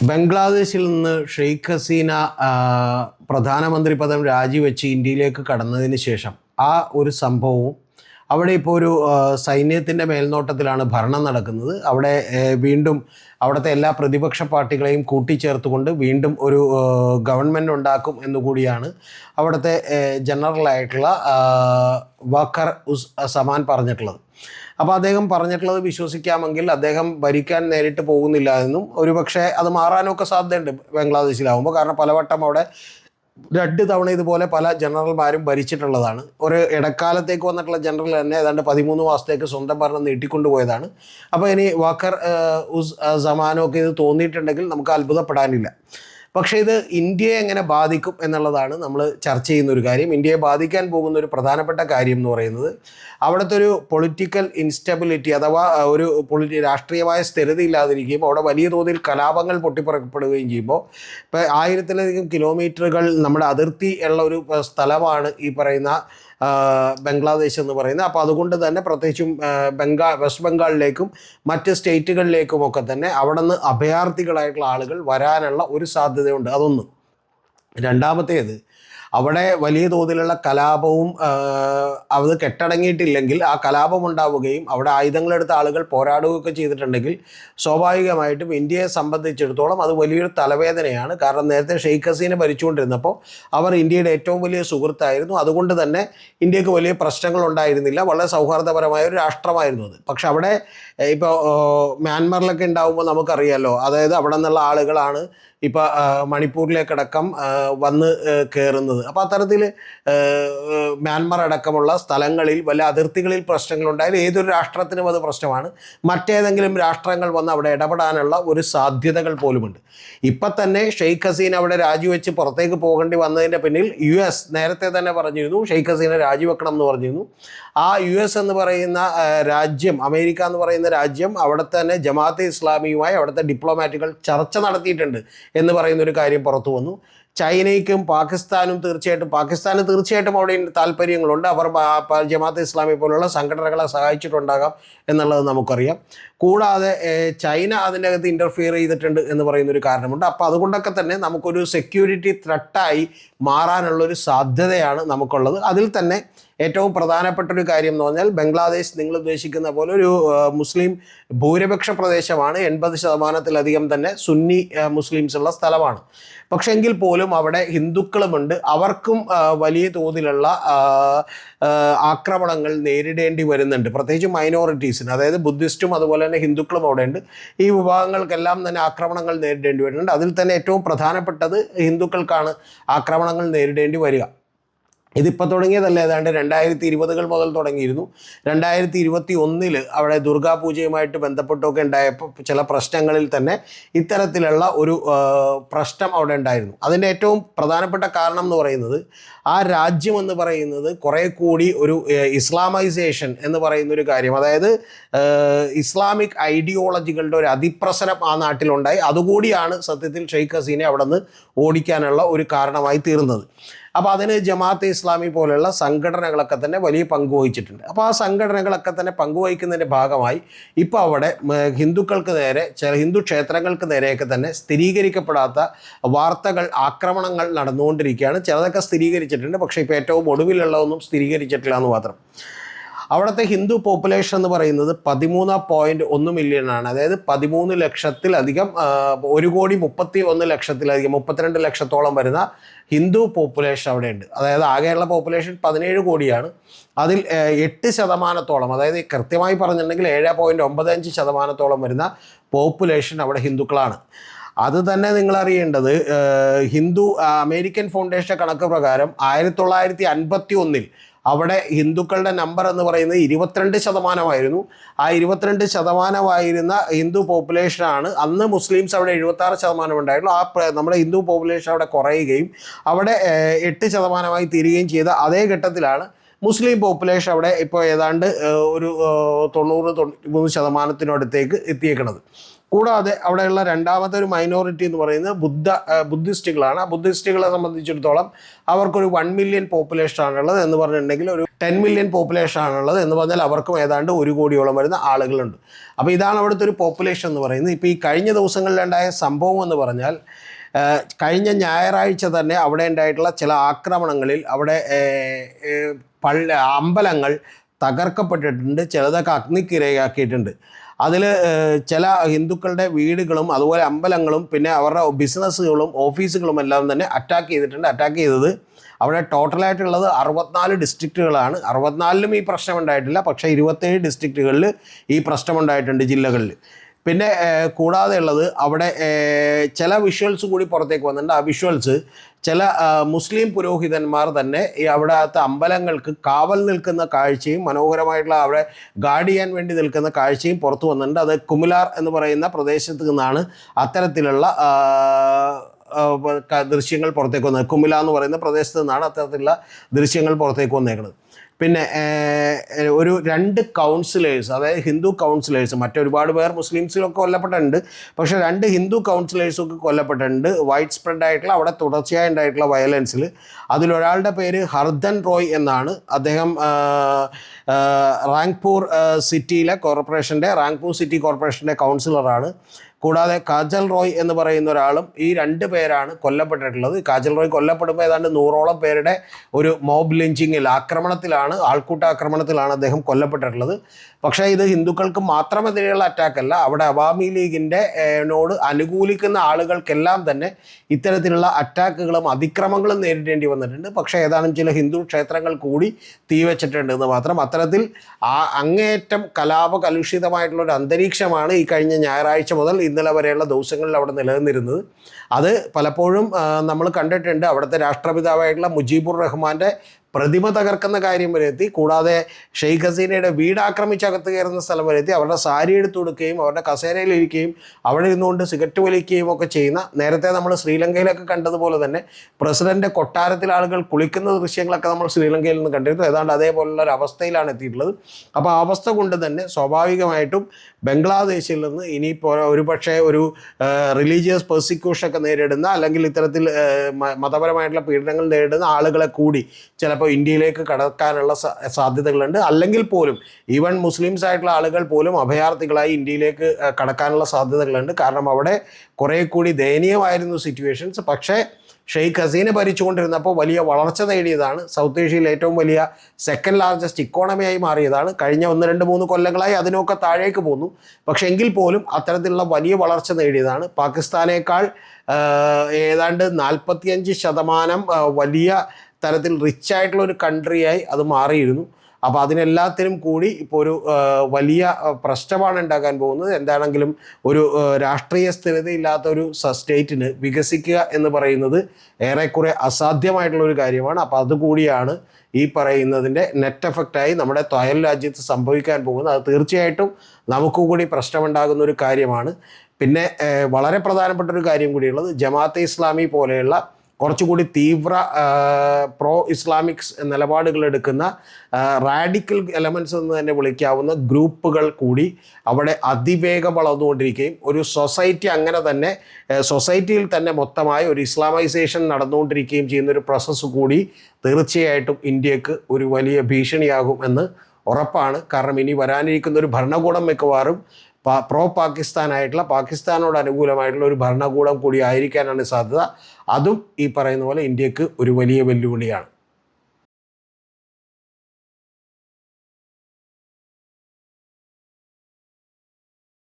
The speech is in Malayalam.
ബംഗ്ലാദേശിൽ നിന്ന് ഷെയ്ഖ് ഹസീന പ്രധാനമന്ത്രി പദം രാജിവെച്ച് ഇന്ത്യയിലേക്ക് കടന്നതിന് ശേഷം ആ ഒരു സംഭവവും അവിടെ ഇപ്പോൾ ഒരു സൈന്യത്തിന്റെ മേൽനോട്ടത്തിലാണ് ഭരണം നടക്കുന്നത്. അവിടെ വീണ്ടും അവിടുത്തെ എല്ലാ പ്രതിപക്ഷ പാർട്ടികളെയും കൂട്ടിച്ചേർത്തുകൊണ്ട് വീണ്ടും ഒരു ഗവൺമെന്റ് ഉണ്ടാക്കും എന്നുകൂടിയാണ് അവിടുത്തെ ജനറലായിട്ടുള്ള വക്കർ ഉസ് സമാൻ പറഞ്ഞിട്ടുള്ളത്. അപ്പോൾ അദ്ദേഹം പറഞ്ഞിട്ടുള്ളത് വിശ്വസിക്കാമെങ്കിൽ അദ്ദേഹം ഭരിക്കാൻ നേരിട്ട് പോകുന്നില്ല എന്നും ഒരുപക്ഷെ അത് മാറാനൊക്കെ സാധ്യതയുണ്ട് ബംഗ്ലാദേശിലാവുമ്പോൾ. കാരണം പലവട്ടം അവിടെ രണ്ട് തവണ ഇതുപോലെ പല ജനറൽമാരും ഭരിച്ചിട്ടുള്ളതാണ്. ഒരു ഇടക്കാലത്തേക്ക് വന്നിട്ടുള്ള ജനറൽ തന്നെ ഏതാണ്ട് പതിമൂന്ന് മാസത്തേക്ക് സ്വന്തം ഭരണം നീട്ടിക്കൊണ്ടുപോയതാണ്. അപ്പോൾ ഇനി വാക്കർ ഉസ് സമാനമൊക്കെ ഇത് തോന്നിയിട്ടുണ്ടെങ്കിൽ നമുക്ക് അത്ഭുതപ്പെടാനില്ല. പക്ഷേ ഇത് ഇന്ത്യയെ എങ്ങനെ ബാധിക്കും എന്നുള്ളതാണ് നമ്മൾ ചർച്ച ചെയ്യുന്ന ഒരു കാര്യം. ഇന്ത്യയെ ബാധിക്കാൻ പോകുന്ന ഒരു പ്രധാനപ്പെട്ട കാര്യം എന്ന് പറയുന്നത് അവിടുത്തെ ഒരു പൊളിറ്റിക്കൽ ഇൻസ്റ്റബിലിറ്റി അഥവാ ഒരു പൊളിറ്റി രാഷ്ട്രീയമായ സ്ഥിരത ഇല്ലാതിരിക്കുമ്പോൾ അവിടെ വലിയ തോതിൽ കലാപങ്ങൾ പൊട്ടിപ്പുറപ്പെടുകയും ചെയ്യുമ്പോൾ ഇപ്പോൾ ആയിരത്തിലധികം കിലോമീറ്ററുകൾ നമ്മുടെ അതിർത്തി ഉള്ള ഒരു സ്ഥലമാണ് ഈ പറയുന്ന ബംഗ്ലാദേശ് എന്ന് പറയുന്നത്. അപ്പോൾ അതുകൊണ്ട് തന്നെ പ്രത്യേകിച്ചും ബംഗാൾ വെസ്റ്റ് ബംഗാളിലേക്കും മറ്റ് സ്റ്റേറ്റുകളിലേക്കും ഒക്കെ തന്നെ അവിടെ നിന്ന് അഭയാർത്ഥികളായിട്ടുള്ള ആളുകൾ വരാനുള്ള ഒരു സാധ്യതയുണ്ട്. അതൊന്ന്. രണ്ടാമത്തേത് അവിടെ വലിയ തോതിലുള്ള കലാപവും അത് കെട്ടടങ്ങിയിട്ടില്ലെങ്കിൽ ആ കലാപം ഉണ്ടാവുകയും അവിടെ ആയുധങ്ങളെടുത്ത ആളുകൾ പോരാടുകയൊക്കെ ചെയ്തിട്ടുണ്ടെങ്കിൽ സ്വാഭാവികമായിട്ടും ഇന്ത്യയെ സംബന്ധിച്ചിടത്തോളം അത് വലിയൊരു തലവേദനയാണ്. കാരണം നേരത്തെ ഷെയ്ഖ് ഹസീനെ ഭരിച്ചുകൊണ്ടിരുന്നപ്പോൾ അവർ ഇന്ത്യയുടെ ഏറ്റവും വലിയ സുഹൃത്തായിരുന്നു. അതുകൊണ്ട് തന്നെ ഇന്ത്യയ്ക്ക് വലിയ പ്രശ്നങ്ങൾ ഉണ്ടായിരുന്നില്ല. വളരെ സൗഹാർദ്ദപരമായ ഒരു രാഷ്ട്രമായിരുന്നു അത്. പക്ഷെ അവിടെ ഇപ്പോൾ മ്യാൻമറിലൊക്കെ ഉണ്ടാവുമ്പോൾ നമുക്കറിയാലോ അതായത് അവിടെ നിന്നുള്ള ആളുകളാണ് ഇപ്പോൾ മണിപ്പൂരിലേക്കടക്കം വന്ന് കയറുന്നത്. അപ്പോൾ അത്തരത്തിൽ മ്യാൻമർ അടക്കമുള്ള സ്ഥലങ്ങളിൽ വല്ല അതിർത്തികളിൽ പ്രശ്നങ്ങളുണ്ടായാൽ ഏതൊരു രാഷ്ട്രത്തിനും അത് പ്രശ്നമാണ്. മറ്റേതെങ്കിലും രാഷ്ട്രങ്ങൾ വന്ന് അവിടെ ഇടപെടാനുള്ള ഒരു സാധ്യതകൾ പോലുമുണ്ട്. ഇപ്പം തന്നെ ഷെയ്ഖ് ഹസീന അവിടെ രാജിവെച്ച് പുറത്തേക്ക് പോകേണ്ടി വന്നതിന്റെ പിന്നിൽ യു എസ് നേരത്തെ തന്നെ പറഞ്ഞിരുന്നു ഷെയ്ഖ് ഹസീന രാജിവെക്കണം എന്ന് പറഞ്ഞിരുന്നു. ആ യു എസ് എന്ന് പറയുന്ന രാജ്യം അമേരിക്ക എന്ന് പറയുന്ന രാജ്യം അവിടെ തന്നെ ജമാഅത്തെ ഇസ്ലാമിയുമായി അവിടുത്തെ ഡിപ്ലോമാറ്റുകൾ ചർച്ച നടത്തിയിട്ടുണ്ട് എന്ന് പറയുന്നൊരു കാര്യം പുറത്തു വന്നു. ചൈനയ്ക്കും പാകിസ്ഥാനും തീർച്ചയായിട്ടും പാകിസ്ഥാന് തീർച്ചയായിട്ടും അവിടെ താല്പര്യങ്ങളുണ്ട്. അവർ ജമാഅത്തെ ഇസ്ലാമി പോലുള്ള സംഘടനകളെ സഹായിച്ചിട്ടുണ്ടാകാം എന്നുള്ളത് നമുക്കറിയാം. കൂടാതെ ചൈന അതിന്റെ അകത്ത് ഇന്റർഫിയർ ചെയ്തിട്ടുണ്ട് എന്ന് പറയുന്ന ഒരു കാരണമുണ്ട്. അപ്പോൾ അതുകൊണ്ടൊക്കെ തന്നെ നമുക്കൊരു സെക്യൂരിറ്റി ത്രട്ടായി മാറാനുള്ളൊരു സാധ്യതയാണ് നമുക്കുള്ളത്. അതിൽ തന്നെ ഏറ്റവും പ്രധാനപ്പെട്ട ഒരു കാര്യം എന്ന് പറഞ്ഞാൽ ബംഗ്ലാദേശ് നിങ്ങൾ ഉദ്ദേശിക്കുന്ന പോലെ ഒരു മുസ്ലിം ഭൂരിപക്ഷ പ്രദേശമാണ് എൺപത് ശതമാനത്തിലധികം തന്നെ സുന്നി മുസ്ലിംസ് ഉള്ള സ്ഥലമാണ്. പക്ഷേ എങ്കിൽ പോലും അവിടെ ഹിന്ദുക്കളുമുണ്ട്. അവർക്കും വലിയ തോതിലുള്ള ആക്രമണങ്ങൾ നേരിടേണ്ടി വരുന്നുണ്ട്. പ്രത്യേകിച്ച് മൈനോറിറ്റീസിന് അതായത് ബുദ്ധിസ്റ്റും അതുപോലെ തന്നെ ഹിന്ദുക്കളും അവിടെ ഉണ്ട് ഈ വിഭാഗങ്ങൾക്കെല്ലാം തന്നെ ആക്രമണങ്ങൾ നേരിടേണ്ടി വരുന്നുണ്ട്. അതിൽ തന്നെ ഏറ്റവും പ്രധാനപ്പെട്ടത് ഹിന്ദുക്കൾക്കാണ് ആക്രമണങ്ങൾ നേരിടേണ്ടി വരിക. ഇതിപ്പോൾ തുടങ്ങിയതല്ല? ഏതാണ്ട് രണ്ടായിരത്തി ഇരുപതുകൾ മുതൽ തുടങ്ങിയിരുന്നു. രണ്ടായിരത്തി ഇരുപത്തി ഒന്നിൽ അവിടെ ദുർഗാപൂജയുമായിട്ട് ബന്ധപ്പെട്ടൊക്കെ ഉണ്ടായപ്പോൾ ചില പ്രശ്നങ്ങളിൽ തന്നെ ഇത്തരത്തിലുള്ള ഒരു പ്രശ്നം അവിടെ ഉണ്ടായിരുന്നു. അതിന്റെ ഏറ്റവും പ്രധാനപ്പെട്ട കാരണം എന്ന് പറയുന്നത് ആ രാജ്യം എന്ന് പറയുന്നത് കുറേ കൂടി ഒരു ഇസ്ലാമൈസേഷൻ എന്ന് പറയുന്ന ഒരു കാര്യം. അതായത് ഇസ്ലാമിക് ഐഡിയോളജികളുടെ ഒരു അതിപ്രസരം ആ നാട്ടിലുണ്ടായി. അതുകൂടിയാണ് സത്യത്തിൽ ഷെയ്ഖ് ഹസീനെ അവിടെ നിന്ന് ഓടിക്കാനുള്ള ഒരു കാരണമായി തീർന്നത്. അപ്പോൾ അതിന് ജമാഅത്തെ ഇസ്ലാമി പോലെയുള്ള സംഘടനകളൊക്കെ തന്നെ വലിയ പങ്ക് വഹിച്ചിട്ടുണ്ട്. അപ്പോൾ ആ സംഘടനകളൊക്കെ തന്നെ പങ്കുവഹിക്കുന്നതിന്റെ ഭാഗമായി ഇപ്പോൾ അവിടെ ഹിന്ദുക്കൾക്ക് നേരെ ചില ഹിന്ദു ക്ഷേത്രങ്ങൾക്ക് നേരെയൊക്കെ തന്നെ സ്ഥിരീകരിക്കപ്പെടാത്ത വാർത്തകൾ ആക്രമണങ്ങൾ നടന്നുകൊണ്ടിരിക്കുകയാണ്. ചിലതൊക്കെ സ്ഥിരീകരിച്ചിട്ടുണ്ട്. പക്ഷേ ഇപ്പോൾ ഏറ്റവും ഒടുവിലുള്ളതൊന്നും സ്ഥിരീകരിച്ചിട്ടില്ല എന്ന് മാത്രം. അവിടുത്തെ ഹിന്ദു പോപ്പുലേഷൻ എന്ന് പറയുന്നത് പതിമൂന്ന് പോയിന്റ് ഒന്ന് മില്യൺ ആണ്. അതായത് പതിമൂന്ന് ലക്ഷത്തിലധികം ഒരു കോടി മുപ്പത്തി ഒന്ന് ലക്ഷത്തിലധികം മുപ്പത്തിരണ്ട് ലക്ഷത്തോളം വരുന്ന ഹിന്ദു പോപ്പുലേഷൻ അവിടെയുണ്ട്. അതായത് ആകെയുള്ള പോപ്പുലേഷൻ പതിനേഴ് കോടിയാണ്. അതിൽ എട്ട് ശതമാനത്തോളം അതായത് കൃത്യമായി പറഞ്ഞിട്ടുണ്ടെങ്കിൽ ഏഴ് പോയിന്റ് ഒമ്പത് അഞ്ച് ശതമാനത്തോളം വരുന്ന പോപ്പുലേഷൻ അവിടെ ഹിന്ദുക്കളാണ്. അത് തന്നെ നിങ്ങൾ അറിയേണ്ടത് ഹിന്ദു അമേരിക്കൻ ഫൗണ്ടേഷൻ കണക്ക് പ്രകാരം ആയിരത്തി തൊള്ളായിരത്തി അൻപത്തി ഒന്നിൽ അവിടെ ഹിന്ദുക്കളുടെ നമ്പർ എന്ന് പറയുന്നത് ഇരുപത്തിരണ്ട് ശതമാനമായിരുന്നു. ആ ഇരുപത്തിരണ്ട് ശതമാനമായിരുന്ന ഹിന്ദു പോപ്പുലേഷനാണ് അന്ന് മുസ്ലിംസ് അവിടെ എഴുപത്തി ആറ് ശതമാനം ഉണ്ടായിരുന്നു. ആ നമ്മുടെ ഹിന്ദു പോപ്പുലേഷൻ അവിടെ കുറയുകയും അവിടെ എട്ട് ശതമാനമായി തീരുകയും ചെയ്ത അതേ ഘട്ടത്തിലാണ് മുസ്ലിം പോപ്പുലേഷൻ അവിടെ ഇപ്പോൾ ഏതാണ്ട് ഒരു തൊണ്ണൂറ് തൊണ്ണൂറ് ശതമാനത്തിനടുത്തേക്ക് എത്തിയേക്കണത്. കൂടാതെ അവിടെയുള്ള രണ്ടാമത്തെ ഒരു മൈനോറിറ്റി എന്ന് പറയുന്നത് ബുദ്ധ ബുദ്ധിസ്റ്റുകളാണ്. ആ ബുദ്ധിസ്റ്റുകളെ സംബന്ധിച്ചിടത്തോളം അവർക്കൊരു വൺ മില്യൺ പോപ്പുലേഷൻ ആണുള്ളത് എന്ന് പറഞ്ഞിട്ടുണ്ടെങ്കിൽ ഒരു ടെൻ മില്യൺ പോപ്പുലേഷൻ ആണുള്ളത് എന്ന് പറഞ്ഞാൽ അവർക്കും ഏതാണ്ട് ഒരു കോടിയോളം വരുന്ന ആളുകളുണ്ട്. അപ്പോൾ ഇതാണ് അവിടുത്തെ ഒരു പോപ്പുലേഷൻ എന്ന് പറയുന്നത്. ഇപ്പോൾ ഈ കഴിഞ്ഞ ദിവസങ്ങളിലുണ്ടായ സംഭവം എന്ന് പറഞ്ഞാൽ കഴിഞ്ഞ ഞായറാഴ്ച തന്നെ അവിടെ ഉണ്ടായിട്ടുള്ള ചില ആക്രമണങ്ങളിൽ അവിടെ പള്ളി അമ്പലങ്ങൾ തകർക്കപ്പെട്ടിട്ടുണ്ട്. ചിലതൊക്കെ അഗ്നിക്കിരയാക്കിയിട്ടുണ്ട്. അതിൽ ചില ഹിന്ദുക്കളുടെ വീടുകളും അതുപോലെ അമ്പലങ്ങളും പിന്നെ അവരുടെ ബിസിനസ്സുകളും ഓഫീസുകളും എല്ലാം തന്നെ അറ്റാക്ക് ചെയ്തിട്ടുണ്ട്. അറ്റാക്ക് ചെയ്തത് അവിടെ ടോട്ടലായിട്ടുള്ളത് അറുപത്തിനാല് ഡിസ്ട്രിക്റ്റുകളാണ് അറുപത്തിനാലിലും ഈ പ്രശ്നം ഉണ്ടായിട്ടില്ല. പക്ഷേ ഇരുപത്തേഴ് ഡിസ്ട്രിക്റ്റുകളിൽ ഈ പ്രശ്നം ഉണ്ടായിട്ടുണ്ട് ജില്ലകളിൽ പിന്നെ കൂടാതെ ഉള്ളത് അവിടെ ചില വിഷ്വൽസ് കൂടി പുറത്തേക്ക് വന്നിട്ടുണ്ട്. ആ വിഷ്വൽസ് ചില മുസ്ലിം പുരോഹിതന്മാർ തന്നെ ഈ അവിടത്തെ അമ്പലങ്ങൾക്ക് കാവൽ നിൽക്കുന്ന കാഴ്ചയും മനോഹരമായിട്ടുള്ള അവിടെ ഗാർഡ് ചെയ്യാൻ വേണ്ടി നിൽക്കുന്ന കാഴ്ചയും പുറത്തു വന്നിട്ടുണ്ട്. അത് കുമിലാർ എന്ന് പറയുന്ന പ്രദേശത്ത് നിന്നാണ് അത്തരത്തിലുള്ള ദൃശ്യങ്ങൾ പുറത്തേക്ക് വന്നത്. കുമില എന്ന് പറയുന്ന പ്രദേശത്ത് നിന്നാണ് അത്തരത്തിലുള്ള ദൃശ്യങ്ങൾ പുറത്തേക്ക് വന്നേക്കുന്നത്. പിന്നെ ഒരു രണ്ട് കൗൺസിലേഴ്സ് അതായത് ഹിന്ദു കൗൺസിലേഴ്സ് മറ്റൊരുപാട് പേർ മുസ്ലിംസിലൊക്കെ കൊല്ലപ്പെട്ടിട്ടുണ്ട്. പക്ഷേ രണ്ട് ഹിന്ദു കൗൺസിലേഴ്സൊക്കെ കൊല്ലപ്പെട്ടിട്ടുണ്ട്. വൈഡ് സ്പ്രെഡ് ആയിട്ടുള്ള അവിടെ തുടർച്ചയായി ഉണ്ടായിട്ടുള്ള വയലൻസിൽ അതിലൊരാളുടെ പേര് ഹർദൻ റോയ് എന്നാണ്. അദ്ദേഹം റാങ്പൂർ സിറ്റിയിലെ കോർപ്പറേഷന്റെ റാങ്പൂർ സിറ്റി കോർപ്പറേഷന്റെ കൗൺസിലറാണ് കൂടാതെ കാജൽ റോയ് എന്ന് പറയുന്ന ഒരാളും ഈ രണ്ട് പേരാണ് കൊല്ലപ്പെട്ടിട്ടുള്ളത്. കാജൽ റോയ് കൊല്ലപ്പെടുമ്പോൾ ഏതാണ്ട് നൂറോളം പേരുടെ ഒരു മോബ് ലിഞ്ചിങ്ങിൽ ആക്രമണത്തിലാണ് ആൾക്കൂട്ട ആക്രമണത്തിലാണ് അദ്ദേഹം കൊല്ലപ്പെട്ടിട്ടുള്ളത്. പക്ഷേ ഇത് ഹിന്ദുക്കൾക്ക് മാത്രമെതിരെയുള്ള അറ്റാക്കല്ല അവിടെ അവാമി ലീഗിന്റെ നോട് അനുകൂലിക്കുന്ന ആളുകൾക്കെല്ലാം തന്നെ ഇത്തരത്തിലുള്ള അറ്റാക്കുകളും അതിക്രമങ്ങളും നേരിടേണ്ടി വന്നിട്ടുണ്ട്. പക്ഷേ ഏതാനും ചില ഹിന്ദു ക്ഷേത്രങ്ങൾ കൂടി തീവച്ചിട്ടുണ്ട് എന്ന് മാത്രം. അത്തരത്തിൽ ആ അങ്ങേയറ്റം കലാപ കലുഷിതമായിട്ടുള്ള ഒരു അന്തരീക്ഷമാണ് ഈ കഴിഞ്ഞ ഞായറാഴ്ച മുതൽ ഇന്നലെ വരെയുള്ള ദിവസങ്ങളിൽ അവിടെ നിലനിന്നിരുന്നത്. അത് പലപ്പോഴും നമ്മൾ കണ്ടിട്ടുണ്ട് അവിടുത്തെ രാഷ്ട്രപിതാവായിട്ടുള്ള മുജീബുർ റഹ്മാന്റെ പ്രതിമ തകർക്കുന്ന കാര്യം വരെ എത്തി കൂടാതെ ഷെയ്ഖ് ഹസീനയുടെ വീട് അകത്ത് കയറുന്ന സ്ഥലം വരെ എത്തി അവരുടെ സാരി എടുത്തു കൊടുക്കുകയും അവരുടെ കസേരയിലിരിക്കുകയും അവിടെ ഇരുന്നുകൊണ്ട് സിഗരറ്റ് വലിക്കുകയും ഒക്കെ ചെയ്യുന്ന നേരത്തെ നമ്മൾ ശ്രീലങ്കയിലൊക്കെ കണ്ടതുപോലെ തന്നെ പ്രസിഡന്റ് കൊട്ടാരത്തിൽ ആളുകൾ കുളിക്കുന്ന ദൃശ്യങ്ങളൊക്കെ നമ്മൾ ശ്രീലങ്കയിൽ നിന്ന് കണ്ടിരുന്നു. ഏതാണ്ട് അതേപോലുള്ള ഒരു അവസ്ഥയിലാണ് എത്തിയിട്ടുള്ളത്. അപ്പോൾ ആ അവസ്ഥ കൊണ്ട് തന്നെ സ്വാഭാവികമായിട്ടും ബംഗ്ലാദേശിൽ നിന്ന് ഇനിയിപ്പോൾ ഒരു പക്ഷേ ഒരു റിലീജിയസ് പെർസിക്യൂഷൻ ഒക്കെ നേരിടുന്ന അല്ലെങ്കിൽ ഇത്തരത്തിൽ മതപരമായിട്ടുള്ള പീഡനങ്ങൾ നേരിടുന്ന ആളുകളെ കൂടി ചിലപ്പോൾ ഇന്ത്യയിലേക്ക് കടക്കാനുള്ള സാധ്യതകളുണ്ട്. അല്ലെങ്കിൽ പോലും ഈവൻ മുസ്ലിംസ് ആയിട്ടുള്ള ആളുകൾ പോലും അഭയാർത്ഥികളായി ഇന്ത്യയിലേക്ക് കടക്കാനുള്ള സാധ്യതകളുണ്ട്. കാരണം അവിടെ കുറേ കൂടി ദയനീയമായിരുന്നു സിറ്റുവേഷൻസ്. പക്ഷേ ഷെയ്ഖ് ഹസീന ഭരിച്ചുകൊണ്ടിരുന്നപ്പോൾ വലിയ വളർച്ച നേടിയതാണ്. സൗത്ത് ഏഷ്യയിൽ ഏറ്റവും വലിയ സെക്കൻഡ് ലാർജസ്റ്റ് ഇക്കോണമിയായി മാറിയതാണ്. കഴിഞ്ഞ ഒന്ന് രണ്ട് മൂന്ന് കൊല്ലങ്ങളായി അതിനൊക്കെ താഴേക്ക് പോന്നു. പക്ഷെ എങ്കിൽ പോലും അത്തരത്തിലുള്ള വലിയ വളർച്ച നേടിയതാണ്. പാകിസ്ഥാനേക്കാൾ ഏതാണ്ട് നാൽപ്പത്തിയഞ്ച് ശതമാനം വലിയ തരത്തിൽ റിച്ച് ആയിട്ടുള്ള ഒരു കൺട്രിയായി അത് മാറിയിരുന്നു. അപ്പോൾ അതിനെല്ലാത്തിനും കൂടി ഇപ്പോൾ ഒരു വലിയ പ്രശ്നമാണ് ഉണ്ടാക്കാൻ പോകുന്നത്. എന്താണെങ്കിലും ഒരു രാഷ്ട്രീയ സ്ഥിരതയില്ലാത്ത ഒരു സ്റ്റേറ്റിന് വികസിക്കുക എന്ന് പറയുന്നത് ഏറെക്കുറെ അസാധ്യമായിട്ടുള്ള ഒരു കാര്യമാണ്. അപ്പോൾ അതുകൂടിയാണ് ഈ പറയുന്നതിന്റെ നെറ്റ് എഫക്റ്റായി നമ്മുടെ തൊയൽ രാജ്യത്ത് സംഭവിക്കാൻ പോകുന്നത്. അത് തീർച്ചയായിട്ടും നമുക്ക് കൂടി പ്രശ്നമുണ്ടാകുന്ന ഒരു കാര്യമാണ്. പിന്നെ വളരെ പ്രധാനപ്പെട്ട ഒരു കാര്യം കൂടിയുള്ളത് ജമാഅത്തെ ഇസ്ലാമി പോലെയുള്ള കുറച്ചുകൂടി തീവ്ര പ്രോ ഇസ്ലാമിക്സ് നിലപാടുകൾ എടുക്കുന്ന റാഡിക്കൽ എലമെൻസ് എന്ന് തന്നെ വിളിക്കാവുന്ന ഗ്രൂപ്പുകൾ കൂടി അവിടെ അതിവേഗം വളർന്നുകൊണ്ടിരിക്കുകയും ഒരു സൊസൈറ്റി അങ്ങനെ തന്നെ സൊസൈറ്റിയിൽ തന്നെ മൊത്തമായി ഒരു ഇസ്ലാമൈസേഷൻ നടന്നുകൊണ്ടിരിക്കുകയും ചെയ്യുന്ന ഒരു പ്രോസസ്സ് കൂടി തീർച്ചയായിട്ടും ഇന്ത്യയ്ക്ക് ഒരു വലിയ ഭീഷണിയാകും എന്ന് ഉറപ്പാണ്. കാരണം ഇനി വരാനിരിക്കുന്ന ഒരു ഭരണകൂടം മിക്കവാറും പ്രോ പാകിസ്ഥാനായിട്ടുള്ള പാകിസ്ഥാനോട് അനുകൂലമായിട്ടുള്ള ഒരു ഭരണകൂടം കൂടി ആയിരിക്കാനാണ് സാധ്യത. അതും ഈ പറയുന്ന പോലെ ഇന്ത്യയ്ക്ക് ഒരു വലിയ വെല്ലുവിളിയാണ്.